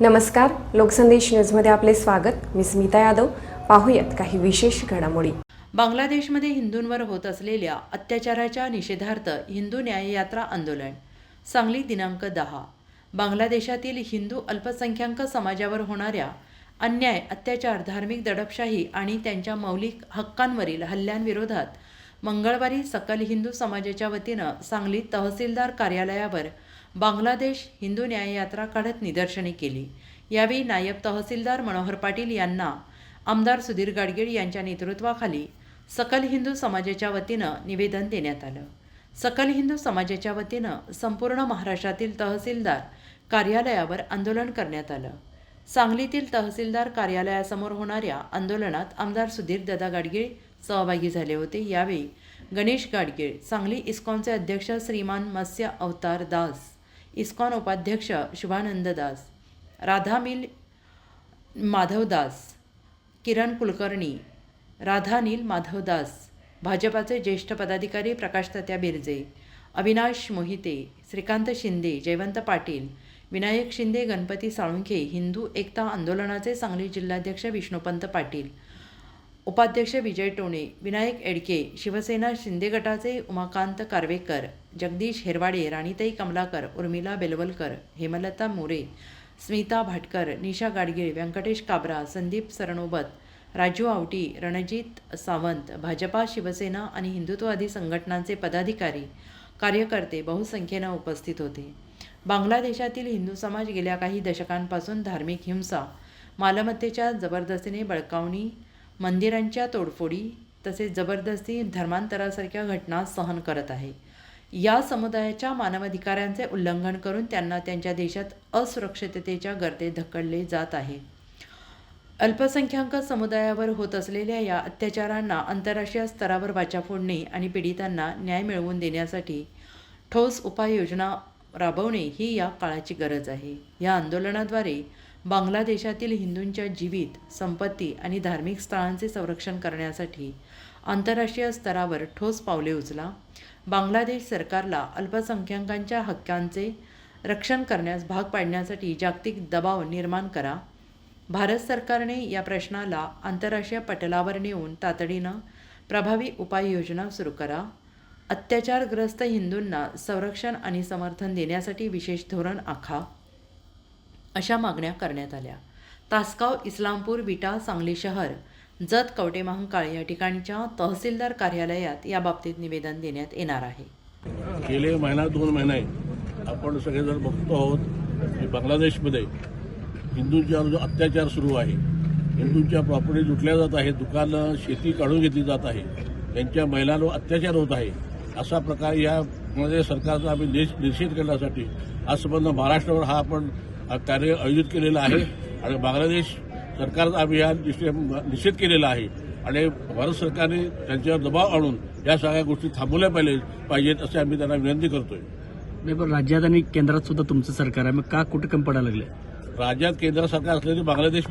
नमस्कार लोकसंदेश न्यूजमध्ये आपले स्वागत. मी स्मिता यादव. पाहूयात काही विशेष घडामोडी. बांगलादेशमध्ये हिंदूंवर होत असलेल्या अत्याचाराच्या निषेधार्थ हिंदू न्याययात्रा आंदोलन. सांगली दिनांक दहा. बांगलादेशातील हिंदू अल्पसंख्याक समाजावर होणाऱ्या अन्याय अत्याचार धार्मिक दडपशाही आणि त्यांच्या मौलिक हक्कांवरील हल्ल्यांविरोधात मंगळवारी सकल हिंदू समाजाच्या वतीनं सांगलीत तहसीलदार कार्यालयावर बांगलादेश हिंदू न्याययात्रा काढत निदर्शने केली. यावेळी नायब तहसीलदार मनोहर पाटील यांना आमदार सुधीर गाडगीळ यांच्या नेतृत्वाखाली सकल हिंदू समाजाच्या वतीनं निवेदन देण्यात आलं. सकल हिंदू समाजाच्या वतीनं संपूर्ण महाराष्ट्रातील तहसीलदार कार्यालयावर आंदोलन करण्यात आलं. सांगलीतील तहसीलदार कार्यालयासमोर होणाऱ्या आंदोलनात आमदार सुधीर दादा गाडगीळ सहभागी झाले होते. यावेळी गणेश गाडगीळ सांगली इस्कॉनचे अध्यक्ष श्रीमान मत्स्य अवतार दास इस्कॉन उपाध्यक्ष शुभानंद दास राधा मिल माधवदास किरण कुलकर्णी राधानील माधवदास भाजपाचे ज्येष्ठ पदाधिकारी प्रकाश तात्या बिरजे अविनाश मोहिते श्रीकांत शिंदे जयवंत पाटील विनायक शिंदे गणपती साळुंखे हिंदू एकता आंदोलनाचे सांगली जिल्हाध्यक्ष विष्णुपंत पाटील उपाध्यक्ष विजय टोणे विनायक एडके शिवसेना शिंदे गटाचे उमाकांत कारवेकर जगदीश हेरवाडे राणीताई कमलाकर उर्मिला बेलवलकर हेमलता मोरे स्मिता भाटकर निशा गाडगीळ व्यंकटेश काबरा संदीप सरणोबत राजू आवटी रणजित सावंत भाजपा शिवसेना आणि हिंदुत्ववादी संघटनांचे पदाधिकारी कार्यकर्ते बहुसंख्येनं उपस्थित होते. बांगलादेशातील हिंदू समाज गेल्या काही दशकांपासून धार्मिक हिंसा मालमत्तेच्या जबरदस्तीने बळकावणी मंदिरांच्या तोडफोडी तसेच जबरदस्ती धर्मांतरासारख्या घटना सहन करत आहे. या समुदायाच्या मानवाधिकारांचे उल्लंघन करून त्यांना त्यांच्या देशात असुरक्षिततेच्या गर्दे ढकलले जात आहे. अल्पसंख्याक समुदायावर होत असलेल्या या अत्याचारांना आंतरराष्ट्रीय स्तरावर वाचा फोडणे आणि पीडितांना न्याय मिळवून देण्यासाठी ठोस उपाययोजना राबवणे ही या काळाची गरज आहे. या आंदोलनाद्वारे बांगलादेशातील हिंदूंच्या जीवित संपत्ती आणि धार्मिक स्थळांचे संरक्षण करण्यासाठी आंतरराष्ट्रीय स्तरावर ठोस पावले उचला. बांगलादेश सरकारला अल्पसंख्याकांच्या हक्कांचे रक्षण करण्यास भाग पाडण्यासाठी जागतिक दबाव निर्माण करा. भारत सरकारने या प्रश्नाला आंतरराष्ट्रीय पटलावर नेऊन तातडीनं प्रभावी उपाययोजना सुरू करा. अत्याचारग्रस्त हिंदूंना संरक्षण आणि समर्थन देण्यासाठी विशेष धोरण आखा. अशा मागण्या करण्यात आल्या. तासगाव इस्लामपूर विटा सांगली शहर जत कवटेमहांकाळ या ठिकाणच्या तहसीलदार कार्यालयात याबाबतीत निवेदन देण्यात येणार आहे. गेले महिना दोन महिने आपण सगळेजण बघतो आहोत की बांगलादेशमध्ये हिंदूंच्यावर जो अत्याचार सुरू आहे हिंदूंच्या प्रॉपर्टी लुटल्या जात आहे दुकानं शेती काढून घेतली जात आहे त्यांच्या महिलांवर अत्याचार होत आहे असा प्रकार या सरकारचा आम्ही निष- निषेध करण्यासाठी आज संबंध महाराष्ट्रावर हा आपण कार्य आयोजित केलेलं आहे आणि बांगलादेश सरकारचं अभियान निश्चित केलेलं आहे. आणि भारत सरकारने त्यांच्यावर दबाव आणून या सगळ्या गोष्टी थांबवल्या पाहिजे पाहिजेत असे आम्ही त्यांना विनंती करतोय. नाही पण राज्यात आणि केंद्रात सुद्धा तुमचं सरकार आहे. मग का कुठे कमी पडायला लागले? राज्यात केंद्र सरकार असल्याने बांगलादेश